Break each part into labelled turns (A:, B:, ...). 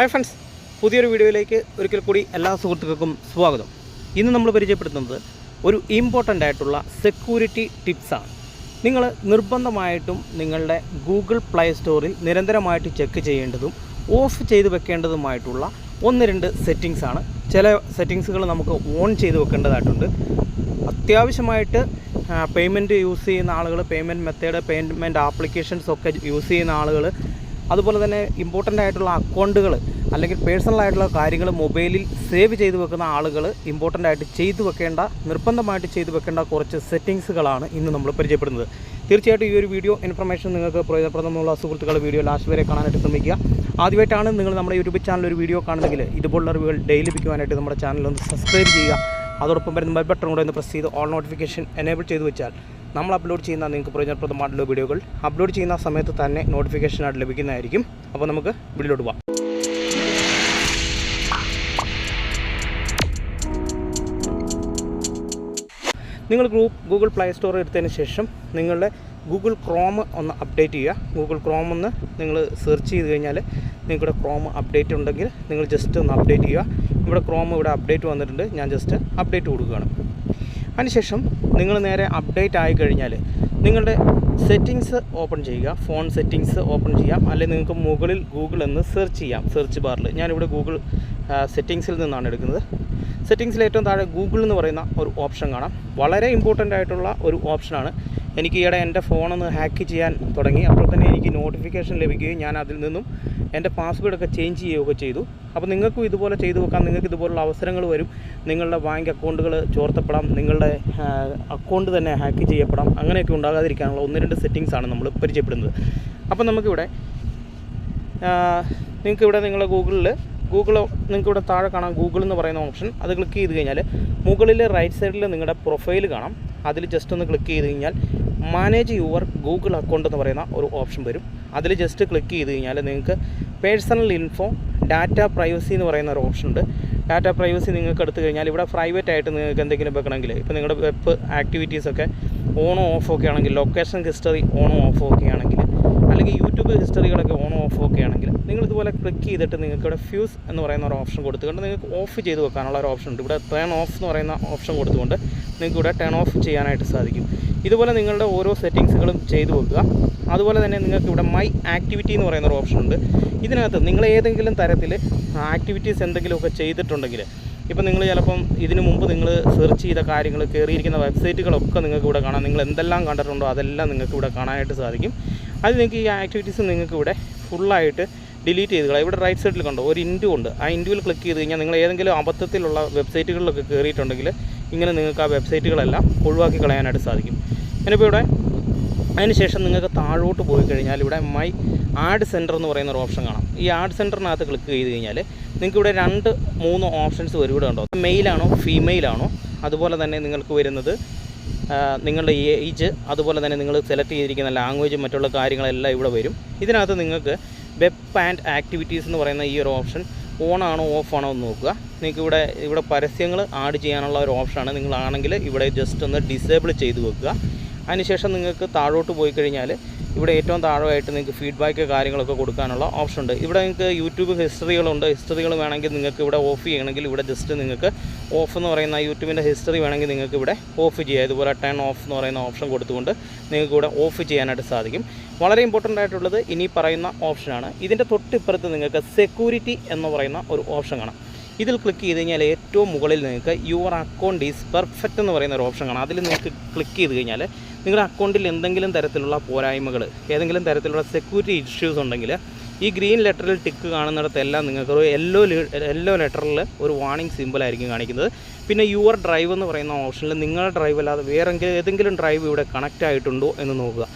A: Hi friends പുതിയൊരു വീഡിയോയിലേക്ക് ഒരിക്കൽ കൂടി എല്ലാ സുഹൃത്തുക്കൾക്കും സ്വാഗതം. ഇന്ന് നമ്മൾ പരിചയപ്പെടുത്തുന്നത് ഒരു ഇമ്പോർട്ടന്റ് ആയിട്ടുള്ള സെക്യൂരിറ്റി ടിപ്സാണ് നിങ്ങൾ നിർബന്ധമായിട്ടും നിങ്ങളുടെ ഗൂഗിൾ പ്ലേ സ്റ്റോറിൽ നിരന്തരമായിട്ട് ചെക്ക് ചെയ്യേണ്ടതും ഓഫ് ചെയ്ത് വെക്കേണ്ടതുമായിട്ടുള്ള ഒന്ന് രണ്ട് സെറ്റിങ്സാണ് ചില സെറ്റിങ്സുകൾ നമുക്ക് ഓൺ ചെയ്ത് വെക്കേണ്ടതായിട്ടുണ്ട്. അത്യാവശ്യമായിട്ട് പേയ്മെന്റ് യൂസ് ചെയ്യുന്ന ആളുകൾ പേയ്മെന്റ് മെത്തേഡ് പേയ്മെന്റ് ആപ്ലിക്കേഷൻസ് ഒക്കെ യൂസ് ചെയ്യുന്ന ആളുകൾ അതുപോലെ തന്നെ ഇമ്പോർട്ടന്റ് ആയിട്ടുള്ള അക്കൗണ്ടുകൾ അല്ലെങ്കിൽ പേഴ്സണൽ ആയിട്ടുള്ള കാര്യങ്ങൾ മൊബൈലിൽ സേവ് ചെയ്ത് വെക്കുന്ന ആളുകൾ ഇമ്പോർട്ടന്റ് ആയിട്ട് ചെയ്തു വെക്കേണ്ട നിർബന്ധമായിട്ട് ചെയ്തു വെക്കേണ്ട കുറച്ച് സെറ്റിങ്സുകളാണ് ഇന്ന് നമ്മൾ പരിചയപ്പെടുന്നത്. തീർച്ചയായിട്ടും ഈ ഒരു വീഡിയോ ഇൻഫർമേഷൻ നിങ്ങൾക്ക് പ്രയോജനപ്രദമുള്ള സുഹൃത്തുക്കൾ വീഡിയോ ലാസ്റ്റ് വരെ കാണാനായിട്ട് ശ്രമിക്കുക. ആദ്യമായിട്ടാണ് നിങ്ങൾ നമ്മുടെ യൂട്യൂബ് ചാനൽ ഒരു വീഡിയോ കാണുന്നെങ്കിൽ ഇതുപോലുള്ള അറിവുകൾ ഡെയിലി ലഭിക്കുവാനായിട്ട് നമ്മുടെ ചാനൽ ഒന്ന് സബ്സ്ക്രൈബ് ചെയ്യുക. അതോടൊപ്പം വരുന്ന ബെൽ ബട്ടൺ കൂടെ ഒന്ന് പ്രസ് ചെയ്ത് ഓൾ നോട്ടിഫിക്കേഷൻ എനേബിൾ ചെയ്ത് വെച്ചാൽ നമ്മൾ അപ്ലോഡ് ചെയ്യുന്ന നിങ്ങൾക്ക് പ്രയോജനപ്രദമായിട്ടുള്ള വീഡിയോകൾ അപ്ലോഡ് ചെയ്യുന്ന സമയത്ത് തന്നെ നോട്ടിഫിക്കേഷനായിട്ട് ലഭിക്കുന്നതായിരിക്കും. അപ്പോൾ നമുക്ക് വീഡിയോയിലോട്ട് പോകാം നിങ്ങൾ ഗ്രൂപ്പ് ഗൂഗിൾ പ്ലേ സ്റ്റോർ എടുത്തതിന് ശേഷം നിങ്ങളുടെ ഗൂഗിൾ ക്രോം ഒന്ന് അപ്ഡേറ്റ് ചെയ്യുക. ഗൂഗിൾ ക്രോം ഒന്ന് നിങ്ങൾ സെർച്ച് ചെയ്ത് കഴിഞ്ഞാൽ നിങ്ങളുടെ ക്രോം അപ്ഡേറ്റ് ഉണ്ടെങ്കിൽ നിങ്ങൾ ജസ്റ്റ് ഒന്ന് അപ്ഡേറ്റ് ചെയ്യുക. ഇവിടെ ക്രോം ഇവിടെ അപ്ഡേറ്റ് വന്നിട്ടുണ്ട്. ഞാൻ ജസ്റ്റ് അപ്ഡേറ്റ് കൊടുക്കുകയാണ്. അതിനുശേഷം നിങ്ങൾ നേരെ അപ്ഡേറ്റ് ആയി കഴിഞ്ഞാൽ നിങ്ങളുടെ സെറ്റിങ്സ് ഓപ്പൺ ചെയ്യുക ഫോൺ സെറ്റിങ്സ് ഓപ്പൺ ചെയ്യാം അല്ലെങ്കിൽ നിങ്ങൾക്ക് മുകളിൽ ഗൂഗിൾ എന്ന് സെർച്ച് ചെയ്യാം സെർച്ച് ബാറിൽ ഞാനിവിടെ ഗൂഗിൾ സെറ്റിങ്സിൽ നിന്നാണ് എടുക്കുന്നത്. സെറ്റിങ്സിൽ ഏറ്റവും താഴെ ഗൂഗിൾ എന്ന് പറയുന്ന ഒരു ഓപ്ഷൻ കാണാം. വളരെ ഇമ്പോർട്ടന്റ് ആയിട്ടുള്ള ഒരു ഓപ്ഷനാണ് എനിക്ക് ഈയിടെ എന്റെ ഫോണൊന്ന് ഹാക്ക് ചെയ്യാൻ തുടങ്ങി. അപ്പോൾ തന്നെ എനിക്ക് നോട്ടിഫിക്കേഷൻ ലഭിക്കുകയും ഞാൻ അതിൽ നിന്നും എന്റെ പാസ്വേഡൊക്കെ ചേഞ്ച് ചെയ്യുകയൊക്കെ ചെയ്തു. അപ്പോൾ നിങ്ങൾക്കും ഇതുപോലെ ചെയ്തു നോക്കാം നിങ്ങൾക്ക് ഇതുപോലുള്ള അവസരങ്ങൾ വരും. നിങ്ങളുടെ ബാങ്ക് അക്കൗണ്ടുകൾ ചോർത്തപ്പെടാം. നിങ്ങളുടെ അക്കൗണ്ട് തന്നെ ഹാക്ക് ചെയ്യപ്പെടാം. അങ്ങനെയൊക്കെ ഉണ്ടാകാതിരിക്കാനുള്ള ഒന്ന് രണ്ട് സെറ്റിങ്സാണ് നമ്മൾ പരിചയപ്പെടുന്നത്. അപ്പോൾ നമുക്കിവിടെ നിങ്ങൾക്കിവിടെ നിങ്ങളുടെ ഗൂഗിളിൽ ഗൂഗിൾ നിങ്ങൾക്ക് ഇവിടെ താഴെ കാണാം ഗൂഗിൾ എന്ന് പറയുന്ന ഓപ്ഷൻ അത് ക്ലിക്ക് ചെയ്ത് കഴിഞ്ഞാൽ മുകളിൽ റൈറ്റ് സൈഡിൽ നിങ്ങളുടെ പ്രൊഫൈൽ കാണാം. അതിൽ ജസ്റ്റ് ഒന്ന് ക്ലിക്ക് ചെയ്ത് കഴിഞ്ഞാൽ മാനേജ് യുവർ ഗൂഗിൾ അക്കൗണ്ട് എന്ന് പറയുന്ന ഒരു ഓപ്ഷൻ വരും. അതിൽ ജസ്റ്റ് ക്ലിക്ക് ചെയ്ത് കഴിഞ്ഞാൽ നിങ്ങൾക്ക് പേഴ്സണൽ ഇൻഫോ ഡാറ്റ പ്രൈവസി എന്ന് പറയുന്ന ഒരു ഓപ്ഷൻ ഉണ്ട്. ഡാറ്റ പ്രൈവസി നിങ്ങൾക്ക് എടുത്തു കഴിഞ്ഞാൽ ഇവിടെ പ്രൈവറ്റ് ആയിട്ട് നിങ്ങൾക്ക് എന്തെങ്കിലും വെക്കണമെങ്കിൽ ഇപ്പോൾ നിങ്ങളുടെ വെബ് ആക്ടിവിറ്റീസൊക്കെ ഓണോ ഓഫോ ഒക്കെ ആണെങ്കിൽ ലൊക്കേഷൻ ഹിസ്റ്ററി ഓണോ ഓഫോ ഒക്കെ ആണെങ്കിൽ അല്ലെങ്കിൽ യൂട്യൂബ് ഹിസ്റ്ററികളൊക്കെ ഓൺ ഓഫ് ഒക്കെ ആണെങ്കിൽ നിങ്ങൾ ഇതുപോലെ ക്ലിക്ക് ചെയ്തിട്ട് നിങ്ങൾക്ക് ഇവിടെ ഫ്യൂസ് എന്ന് പറയുന്ന ഒരു ഓപ്ഷൻ കൊടുത്തുകൊണ്ട് നിങ്ങൾക്ക് ഓഫ് ചെയ്ത് വെക്കാനുള്ള ഒരു ഓപ്ഷൻ ഉണ്ട്. ഇവിടെ ടേൺ ഓഫ് എന്ന് പറയുന്ന ഓപ്ഷൻ കൊടുത്തുകൊണ്ട് നിങ്ങൾക്ക് ഇവിടെ ടേൺ ഓഫ് ചെയ്യാനായിട്ട് സാധിക്കും. ഇതുപോലെ നിങ്ങളുടെ ഓരോ സെറ്റിങ്സുകളും ചെയ്തു വെക്കുക. അതുപോലെ തന്നെ നിങ്ങൾക്ക് ഇവിടെ മൈ ആക്ടിവിറ്റി എന്ന് പറയുന്ന ഒരു ഓപ്ഷൻ ഉണ്ട്. ഇതിനകത്ത് നിങ്ങൾ ഏതെങ്കിലും തരത്തിൽ ആക്ടിവിറ്റീസ് എന്തെങ്കിലുമൊക്കെ ചെയ്തിട്ടുണ്ടെങ്കിൽ ഇപ്പം നിങ്ങൾ ചിലപ്പം ഇതിനു മുമ്പ് നിങ്ങൾ സെർച്ച് ചെയ്ത കാര്യങ്ങൾ കയറിയിരിക്കുന്ന വെബ്സൈറ്റുകളൊക്കെ നിങ്ങൾക്ക് ഇവിടെ കാണാം. നിങ്ങൾ എന്തെല്ലാം കണ്ടിട്ടുണ്ടോ അതെല്ലാം നിങ്ങൾക്ക് ഇവിടെ കാണാനായിട്ട് സാധിക്കും. അത് നിങ്ങൾക്ക് ഈ ആക്ടിവിറ്റീസ് നിങ്ങൾക്ക് ഇവിടെ ഫുള്ളായിട്ട് ഡിലീറ്റ് ചെയ്ത് കളയാം. ഇവിടെ റൈറ്റ് സൈഡിൽ കണ്ടോ? ഒരു ഇന്റു ഉണ്ട്. ആ ഇന്റുവിൽ ക്ലിക്ക് ചെയ്ത് കഴിഞ്ഞാൽ നിങ്ങൾ ഏതെങ്കിലും അബദ്ധത്തിലുള്ള വെബ്സൈറ്റുകളിലൊക്കെ കയറിയിട്ടുണ്ടെങ്കിൽ ഇങ്ങനെ നിങ്ങൾക്ക് ആ വെബ്സൈറ്റുകളെല്ലാം ഒഴിവാക്കി കളയാനായിട്ട് സാധിക്കും. ഞാനിപ്പോൾ ഇവിടെ അതിനുശേഷം നിങ്ങൾക്ക് താഴോട്ട് പോയി കഴിഞ്ഞാൽ ഇവിടെ മൈ ആഡ് സെന്റർ എന്ന് പറയുന്ന ഒരു ഓപ്ഷൻ കാണാം. ഈ ആഡ് സെന്ററിനകത്ത് ക്ലിക്ക് ചെയ്ത് കഴിഞ്ഞാൽ നിങ്ങൾക്ക് ഇവിടെ രണ്ട് മൂന്ന് ഓപ്ഷൻസ് വരും. ഇവിടെ ഉണ്ടോ മെയിലാണോ ഫീമെയിലാണോ അതുപോലെ തന്നെ നിങ്ങൾക്ക് വരുന്നത് നിങ്ങളുടെ ഏജ് അതുപോലെ തന്നെ നിങ്ങൾ സെലക്ട് ചെയ്തിരിക്കുന്ന ലാംഗ്വേജും മറ്റുള്ള കാര്യങ്ങളെല്ലാം ഇവിടെ വരും. ഇതിനകത്ത് നിങ്ങൾക്ക് വെബ് ആൻഡ് ആക്ടിവിറ്റീസ് എന്ന് പറയുന്ന ഈ ഒരു ഓപ്ഷൻ ഓൺ ആണോ ഓഫ് ആണോ എന്ന് നോക്കുക. നിങ്ങൾക്ക് ഇവിടെ ഇവിടെ പരസ്യങ്ങൾ ആഡ് ചെയ്യാനുള്ള ഒരു ഓപ്ഷനാണ് നിങ്ങളാണെങ്കിൽ ഇവിടെ ജസ്റ്റ് ഒന്ന് ഡിസേബിൾ ചെയ്ത് വെക്കുക. അതിനുശേഷം നിങ്ങൾക്ക് താഴോട്ട് പോയി കഴിഞ്ഞാൽ ഇവിടെ ഏറ്റവും താഴെയായിട്ട് നിങ്ങൾക്ക് ഫീഡ്ബാക്ക് കാര്യങ്ങളൊക്കെ കൊടുക്കാനുള്ള ഓപ്ഷൻ ഉണ്ട്. ഇവിടെ നിങ്ങൾക്ക് യൂട്യൂബ് ഹിസ്റ്ററികളുണ്ട് ഹിസ്റ്ററികൾ വേണമെങ്കിൽ നിങ്ങൾക്ക് ഇവിടെ ഓഫ് ചെയ്യണമെങ്കിൽ ഇവിടെ ജസ്റ്റ് നിങ്ങൾക്ക് ഓഫ് എന്ന് പറയുന്ന യൂട്യൂബിന്റെ ഹിസ്റ്ററി വേണമെങ്കിൽ നിങ്ങൾക്ക് ഇവിടെ ഓഫ് ചെയ്യാം. ഇതുപോലെ ടേൺ ഓഫ് എന്ന് പറയുന്ന ഓപ്ഷൻ കൊടുത്തുകൊണ്ട് നിങ്ങൾക്ക് ഇവിടെ ഓഫ് ചെയ്യാനായിട്ട് സാധിക്കും. വളരെ ഇമ്പോർട്ടന്റ് ആയിട്ടുള്ളത് ഇനി പറയുന്ന ഓപ്ഷനാണ് ഇതിന്റെ തൊട്ടിപ്പുറത്ത് നിങ്ങൾക്ക് സെക്യൂരിറ്റി എന്ന് പറയുന്ന ഒരു ഓപ്ഷൻ കാണാം. ഇതിൽ ക്ലിക്ക് ചെയ്ത് കഴിഞ്ഞാൽ ഏറ്റവും മുകളിൽ നിങ്ങൾക്ക് യുവർ അക്കൗണ്ട് ഈസ് പെർഫെക്റ്റ് എന്ന് പറയുന്ന ഒരു ഓപ്ഷൻ കാണാം. അതിൽ നിങ്ങൾക്ക് ക്ലിക്ക് ചെയ്ത് കഴിഞ്ഞാൽ നിങ്ങളുടെ അക്കൗണ്ടിൽ എന്തെങ്കിലും തരത്തിലുള്ള പോരായ്മകൾ ഏതെങ്കിലും തരത്തിലുള്ള സെക്യൂരിറ്റി ഇഷ്യൂസ് ഉണ്ടെങ്കിൽ ഈ ഗ്രീൻ ലെറ്ററിൽ ടിക്ക് കാണുന്നിടത്തെല്ലാം നിങ്ങൾക്ക് ഒരു യെല്ലോ യെല്ലോ ലെറ്ററിൽ ഒരു വാണിംഗ് സിമ്പിളായിരിക്കും കാണിക്കുന്നത്. പിന്നെ യുവർ ഡ്രൈവ് എന്ന് പറയുന്ന ഓപ്ഷനിൽ നിങ്ങളുടെ ഡ്രൈവ് അല്ലാതെ വേറെ ഏതെങ്കിലും ഡ്രൈവ് ഇവിടെ കണക്റ്റ് ആയിട്ടുണ്ടോ എന്ന് നോക്കുക.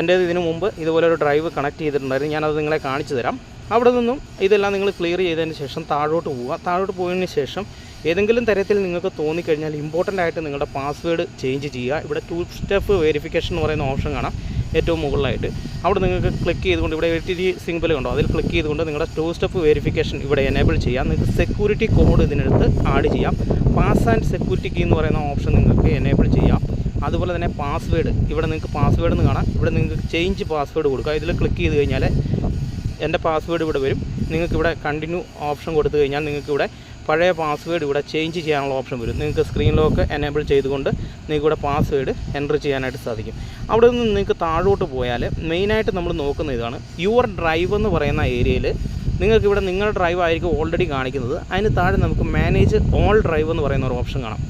A: എന്റേത് ഇതിനു മുമ്പ് ഇതുപോലെ ഒരു ഡ്രൈവ് കണക്ട് ചെയ്തിട്ടുണ്ടായിരുന്നു. ഞാനത് നിങ്ങളെ കാണിച്ചു തരാം. അവിടെ നിന്നും ഇതെല്ലാം നിങ്ങൾ ക്ലിയർ ചെയ്തതിന് ശേഷം താഴോട്ട് പോവുക. താഴോട്ട് പോയതിന് ശേഷം ഏതെങ്കിലും തരത്തിൽ നിങ്ങൾക്ക് തോന്നിക്കഴിഞ്ഞാൽ ഇമ്പോർട്ടന്റ് ആയിട്ട് നിങ്ങളുടെ പാസ്വേഡ് ചേഞ്ച് ചെയ്യുക. ഇവിടെ ടു സ്റ്റെപ്പ് വെരിഫിക്കേഷൻ എന്ന് പറയുന്ന ഓപ്ഷൻ കാണാം. ഏറ്റവും മുകളിലായിട്ട്. അവിടെ നിങ്ങൾക്ക് ക്ലിക്ക് ചെയ്തുകൊണ്ട് ഇവിടെ എൽ സിമ്പിൾ ഉണ്ടോ അതിൽ ക്ലിക്ക് ചെയ്തുകൊണ്ട് നിങ്ങളുടെ ടു സ്റ്റെപ്പ് വെരിഫിക്കേഷൻ ഇവിടെ എനേബിൾ ചെയ്യാം. നിങ്ങൾക്ക് സെക്യൂരിറ്റി കോഡ് ഇതിനടുത്ത് ആഡ് ചെയ്യാം. പാസ് ആൻഡ് സെക്യൂരിറ്റി കീ എന്ന് പറയുന്ന ഓപ്ഷൻ നിങ്ങൾക്ക് എനേബിൾ ചെയ്യാം. അതുപോലെ തന്നെ പാസ്വേഡ് ഇവിടെ നിങ്ങൾക്ക് പാസ്വേഡ് എന്ന് കാണാം. ഇവിടെ നിങ്ങൾക്ക് ചേഞ്ച് പാസ്വേഡ് കൊടുക്കുക ഇതിൽ ക്ലിക്ക് ചെയ്ത് കഴിഞ്ഞാൽ എന്റെ പാസ്വേഡ് ഇവിടെ വരും. നിങ്ങൾക്ക് ഇവിടെ കണ്ടിന്യൂ ഓപ്ഷൻ കൊടുത്തു കഴിഞ്ഞാൽ നിങ്ങൾക്ക് ഇവിടെ പഴയ പാസ്വേഡ് ഇവിടെ ചേഞ്ച് ചെയ്യാനുള്ള ഓപ്ഷൻ വരും. നിങ്ങൾക്ക് സ്ക്രീൻ ലോക്ക് എനേബിൾ ചെയ്തുകൊണ്ട് നിങ്ങൾക്ക് ഇവിടെ പാസ്വേഡ് എന്റർ ചെയ്യാനായിട്ട് സാധിക്കും. അവിടെ നിന്ന് നിങ്ങൾക്ക് താഴോട്ട് പോയാൽ മെയിനായിട്ട് നമ്മൾ നോക്കുന്ന ഇതാണ്. യുവർ ഡ്രൈവ് എന്ന് പറയുന്ന ഏരിയയിൽ നിങ്ങൾക്ക് ഇവിടെ നിങ്ങളുടെ ഡ്രൈവ് ആയിരിക്കും ഓൾറെഡി കാണിക്കുന്നത്. അതിന് താഴെ നമുക്ക് മാനേജ് ഓൾ ഡ്രൈവ് എന്ന് പറയുന്ന ഒരു ഓപ്ഷൻ കാണാം.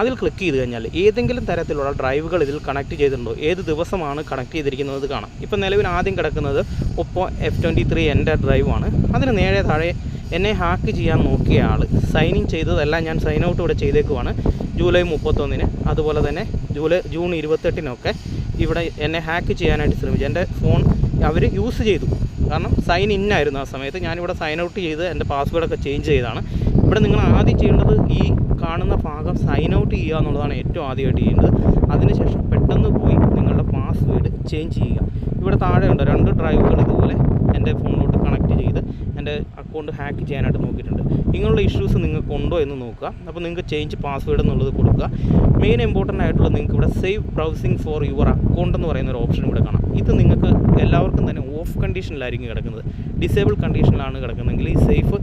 A: അതിൽ ക്ലിക്ക് ചെയ്ത് കഴിഞ്ഞാൽ ഏതെങ്കിലും തരത്തിലുള്ള ഡ്രൈവുകൾ ഇതിൽ കണക്ട് ചെയ്തിട്ടുണ്ടോ? ഏത് ദിവസമാണ് കണക്ട് ചെയ്തിരിക്കുന്നത് കാണാം. ഇപ്പം നിലവിൽ ആദ്യം കിടക്കുന്നത് ഒപ്പോ എഫ് ട്വന്റി ത്രീ എന്റെ ഡ്രൈവാണ് അതിന് നേരെ താഴെ എന്നെ ഹാക്ക് ചെയ്യാൻ നോക്കിയ ആൾ സൈൻ ഇൻ ചെയ്തതെല്ലാം ഞാൻ സൈൻ ഔട്ട് ഇവിടെ ചെയ്തേക്കുവാണ്. ജൂലൈ മുപ്പത്തൊന്നിന്. അതുപോലെ തന്നെ ജൂലൈ ജൂൺ ഇരുപത്തെട്ടിനൊക്കെ ഇവിടെ എന്നെ ഹാക്ക് ചെയ്യാനായിട്ട് ശ്രമിച്ചു. എന്റെ ഫോൺ അവർ യൂസ് ചെയ്തു. കാരണം സൈൻ ഇൻ ആയിരുന്നു ആ സമയത്ത്. ഞാനിവിടെ സൈൻ ഔട്ട് ചെയ്ത് എന്റെ പാസ്വേഡൊക്കെ ചേഞ്ച് ചെയ്താണ് ഇവിടെ നിങ്ങൾ ആദ്യം ചെയ്യേണ്ടത് ഈ കാണുന്ന ഭാഗം സൈൻ ഔട്ട് ചെയ്യുക എന്നുള്ളതാണ് ഏറ്റവും ആദ്യമായിട്ട് ചെയ്യേണ്ടത്. അതിനുശേഷം പെട്ടെന്ന് പോയി നിങ്ങളുടെ പാസ്വേഡ് ചേഞ്ച് ചെയ്യുക. ഇവിടെ താഴെ ഉണ്ട് രണ്ട് ഡ്രൈവുകൾ ഇതുപോലെ എന്റെ ഫോണിലോട്ട് കണക്ട് ചെയ്ത് എന്റെ അക്കൗണ്ട് ഹാക്ക് ചെയ്യാനായിട്ട് നോക്കിയിട്ടുണ്ട്. ഇങ്ങനെയുള്ള ഇഷ്യൂസ് നിങ്ങൾക്ക് ഉണ്ടോ എന്ന് നോക്കുക. അപ്പോൾ നിങ്ങൾക്ക് ചേഞ്ച് പാസ്വേഡ് എന്നുള്ളത് കൊടുക്കുക. മെയിൻ ഇമ്പോർട്ടന്റ് ആയിട്ടുള്ള നിങ്ങൾക്ക് ഇവിടെ save browsing for your account എന്ന് പറയുന്ന ഒരു ഓപ്ഷൻ ഇവിടെ കാണാം. ഇത് നിങ്ങൾക്ക് എല്ലാവർക്കും തന്നെ ഓഫ് കണ്ടീഷനിലായിരിക്കും കിടക്കുന്നത്. ഡിസേബിൾ കണ്ടീഷനിലാണ് കിടക്കുന്നതെങ്കിൽ ഈ സേഫ്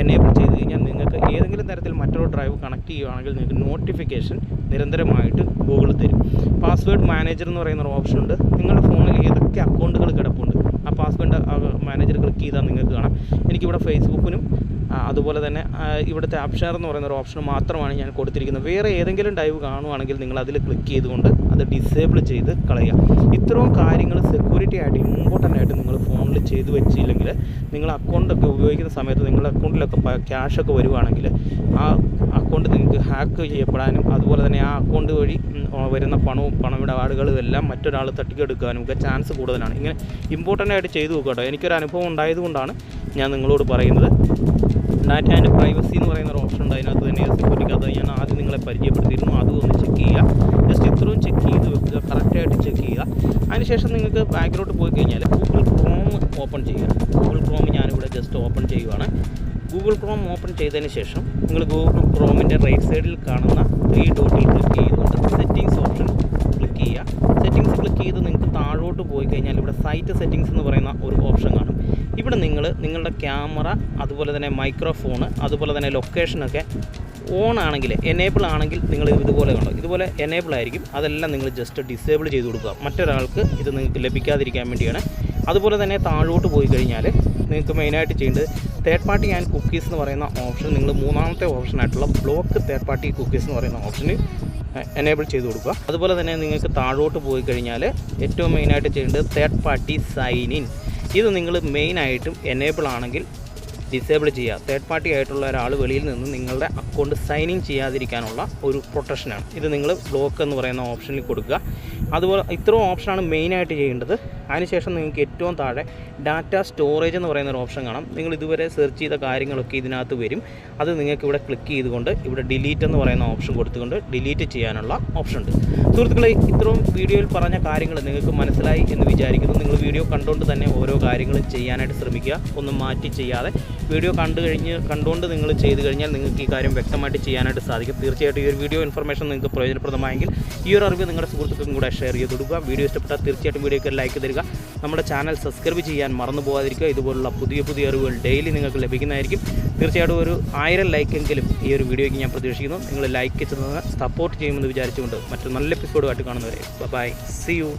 A: എനേബിൾ ചെയ്ത് കഴിഞ്ഞാൽ നിങ്ങൾക്ക് ഏതെങ്കിലും തരത്തിൽ മറ്റൊരു ഡ്രൈവ് കണക്ട് ചെയ്യുകയാണെങ്കിൽ നിങ്ങൾക്ക് നോട്ടിഫിക്കേഷൻ നിരന്തരമായിട്ട് ഗൂഗിൾ തരും. പാസ്വേഡ് മാനേജർ എന്ന് പറയുന്ന ഒരു ഓപ്ഷൻ ഉണ്ട്. നിങ്ങളുടെ ഫോണിൽ ഏതൊക്കെ അക്കൗണ്ടുകൾ കിടപ്പുണ്ട്? ആ പാസ്വേഡ് മാനേജർ ക്ലിക്ക് ചെയ്താൽ നിങ്ങൾക്ക് കാണാം. എനിക്കിവിടെ ഫേസ്ബുക്കിനും അതുപോലെ തന്നെ ഇവിടുത്തെ ആപ്ഷർ എന്ന് പറയുന്ന ഒരു ഓപ്ഷൻ മാത്രമാണ് ഞാൻ കൊടുത്തിരിക്കുന്നത്. വേറെ ഏതെങ്കിലും ഡൈവ് കാണുവാണെങ്കിൽ നിങ്ങൾ അതിൽ ക്ലിക്ക് ചെയ്തുകൊണ്ട് അത് ഡിസേബിൾ ചെയ്ത് കളയുക. ഇത്രയും കാര്യങ്ങൾ സെക്യൂരിറ്റി ആയിട്ട് ഇമ്പോർട്ടന്റ് ആയിട്ട് നിങ്ങൾ ഫോണിൽ ചെയ്തു വെച്ചില്ലെങ്കിൽ നിങ്ങൾ അക്കൗണ്ടൊക്കെ ഉപയോഗിക്കുന്ന സമയത്ത് നിങ്ങളുടെ അക്കൗണ്ടിലൊക്കെ ക്യാഷൊക്കെ വരുവാണെങ്കിൽ ആ അക്കൗണ്ട് നിങ്ങൾക്ക് ഹാക്ക് ചെയ്യപ്പെടാനും അതുപോലെ തന്നെ ആ അക്കൗണ്ട് വഴി വരുന്ന പണവും പണമിടപാടുകളും എല്ലാം മറ്റൊരാൾ തട്ടിക്കെടുക്കാനും ഒക്കെ ചാൻസ് കൂടുതലാണ്. ഇങ്ങനെ ഇമ്പോർട്ടന്റ് ആയിട്ട് ചെയ്തു നോക്കുക കേട്ടോ. എനിക്കൊരു അനുഭവം ഉണ്ടായതുകൊണ്ടാണ് ഞാൻ നിങ്ങളോട് പറയുന്നത്. ഡാറ്റ ആൻഡ് പ്രൈവസി എന്ന് പറയുന്ന ഒരു ഓപ്ഷൻ ഉണ്ട്. അതിനകത്ത് തന്നെ സെക്യൂരിറ്റിക്ക് അത് ഞാൻ ആദ്യം നിങ്ങളെ പരിചയപ്പെടുത്തിയിരുന്നു. അതും ഒന്ന് ചെക്ക് ചെയ്യുക. ജസ്റ്റ് ഇത്രയും ചെക്ക് ചെയ്ത് വെക്കുക. കറക്റ്റായിട്ട് ചെക്ക് ചെയ്യുക. അതിനുശേഷം നിങ്ങൾക്ക് ബാക്കിലോട്ട് പോയി കഴിഞ്ഞാൽ ഗൂഗിൾ ക്രോം ഓപ്പൺ ചെയ്യുക. ഗൂഗിൾ ക്രോം ഞാനിവിടെ ജസ്റ്റ് ഓപ്പൺ ചെയ്യുവാണ്. ഗൂഗിൾ ക്രോം ഓപ്പൺ ചെയ്തതിന് ശേഷം നിങ്ങൾ ഗൂഗിൾ ക്രോമിന്റെ റൈറ്റ് സൈഡിൽ കാണുന്ന ത്രീ ഡോട്ടിൽ ക്ലിക്ക് ചെയ്തുകൊണ്ട് സെറ്റിംഗ്സ് ഓപ്ഷൻ ക്ലിക്ക് ചെയ്യുക. സെറ്റിംഗ്സ് ക്ലിക്ക് ചെയ്ത് നിങ്ങൾക്ക് താഴോട്ട് പോയി കഴിഞ്ഞാൽ ഇവിടെ സൈറ്റ് സെറ്റിംഗ്സ് എന്ന് പറയുന്ന ഒരു ഓപ്ഷൻ കാണും. ഇവിടെ നിങ്ങൾ നിങ്ങളുടെ ക്യാമറ അതുപോലെ തന്നെ മൈക്രോഫോണ് അതുപോലെ തന്നെ ലൊക്കേഷനൊക്കെ ഓൺ ആണെങ്കിൽ എനേബിൾ ആണെങ്കിൽ നിങ്ങൾ ഇതുപോലെ കണ്ടോ? ഇതുപോലെ എനേബിൾ ആയിരിക്കും. അതെല്ലാം നിങ്ങൾ ജസ്റ്റ് ഡിസേബിൾ ചെയ്ത് കൊടുക്കുക. മറ്റൊരാൾക്ക് ഇത് നിങ്ങൾക്ക് ലഭിക്കാതിരിക്കാൻ വേണ്ടിയാണ്. അതുപോലെ തന്നെ താഴോട്ട് പോയി കഴിഞ്ഞാൽ നിങ്ങൾക്ക് മെയിനായിട്ട് ചെയ്യേണ്ടത് തേർഡ് പാർട്ടി ആൻഡ് കുക്കീസ് എന്ന് പറയുന്ന ഓപ്ഷൻ നിങ്ങൾ മൂന്നാമത്തെ ഓപ്ഷനായിട്ടുള്ള ബ്ലോക്ക് തേർഡ് പാർട്ടി കുക്കീസ് എന്ന് പറയുന്ന ഓപ്ഷന് എനേബിൾ ചെയ്ത് കൊടുക്കുക. അതുപോലെ തന്നെ നിങ്ങൾക്ക് താഴോട്ട് പോയി കഴിഞ്ഞാൽ ഏറ്റവും മെയിനായിട്ട് ചെയ്യേണ്ടത് തേർഡ് പാർട്ടി സൈൻ ഇൻ ഇത് നിങ്ങൾ മെയിനായിട്ടും എനേബിൾ ആണെങ്കിൽ ഡിസേബിൾ ചെയ്യുക. തേർഡ് പാർട്ടി ആയിട്ടുള്ള ഒരാൾ വെളിയിൽ നിന്ന് നിങ്ങളുടെ അക്കൗണ്ട് ഇൻ ചെയ്യാതിരിക്കാനുള്ള ഒരു പ്രൊട്ടക്ഷനാണ് ഇത് നിങ്ങൾ ബ്ലോക്ക് എന്ന് പറയുന്ന ഓപ്ഷനിൽ കൊടുക്കുക. അതുപോലെ ഇത്രയും ഓപ്ഷനാണ് മെയിനായിട്ട് ചെയ്യേണ്ടത്. അതിനുശേഷം നിങ്ങൾക്ക് ഏറ്റവും താഴെ ഡാറ്റ സ്റ്റോറേജ് എന്ന് പറയുന്ന ഒരു ഓപ്ഷൻ കാണാം. നിങ്ങൾ ഇതുവരെ സെർച്ച് ചെയ്ത കാര്യങ്ങളൊക്കെ ഇതിനകത്ത് വരും. അത് നിങ്ങൾക്ക് ഇവിടെ ക്ലിക്ക് ചെയ്തുകൊണ്ട് ഇവിടെ ഡിലീറ്റ് എന്ന് പറയുന്ന ഓപ്ഷൻ കൊടുത്തുകൊണ്ട് ഡിലീറ്റ് ചെയ്യാനുള്ള ഓപ്ഷൻ ഉണ്ട്. സുഹൃത്തുക്കളെ ഇത്രയും വീഡിയോയിൽ പറഞ്ഞ കാര്യങ്ങൾ നിങ്ങൾക്ക് മനസ്സിലായി എന്ന് വിചാരിക്കുന്നു. നിങ്ങൾ വീഡിയോ കണ്ടുകൊണ്ട് തന്നെ ഓരോ കാര്യങ്ങളും ചെയ്യാനായിട്ട് ശ്രമിക്കുക. ഒന്നും മാറ്റി ചെയ്യാതെ വീഡിയോ കണ്ടു കഴിഞ്ഞ് കണ്ടുകൊണ്ട് നിങ്ങൾ ചെയ്തു കഴിഞ്ഞാൽ നിങ്ങൾക്ക് ഈ കാര്യം വ്യക്തമായിട്ട് ചെയ്യാനായിട്ട് സാധിക്കും. തീർച്ചയായിട്ടും ഈ ഒരു വീഡിയോ ഇൻഫർമേഷൻ നിങ്ങൾക്ക് പ്രയോജനപ്രദമായെങ്കിൽ ഈ ഒരു അറിവ് നിങ്ങളുടെ സുഹൃത്തുക്കൾക്കും കൂടെ ഷെയർ ചെയ്ത് കൊടുക്കുക. വീഡിയോ ഇഷ്ടപ്പെട്ടാൽ തീർച്ചയായിട്ടും വീഡിയോക്ക് ലൈക്ക് തരിക. നമ്മുടെ ചാനൽ സബ്സ്ക്രൈബ് ചെയ്യാൻ മറന്നു പോകാതിരിക്കുക. ഇതുപോലുള്ള പുതിയ പുതിയ അറിവുകൾ ഡെയിലി നിങ്ങൾക്ക് ലഭിക്കുന്നതായിരിക്കും. തീർച്ചയായിട്ടും ഒരു ആയിരം ലൈക്കെങ്കിലും ഈ ഒരു വീഡിയോയ്ക്ക് ഞാൻ പ്രതീക്ഷിക്കുന്നു. നിങ്ങൾ ലൈക്ക് ചെയ്യുന്നത് സപ്പോർട്ട് ചെയ്യുമെന്ന് വിചാരിച്ചുകൊണ്ട് മറ്റൊരു നല്ല എപ്പിസോഡുമായിട്ട് കാണുന്നവരെ. By C U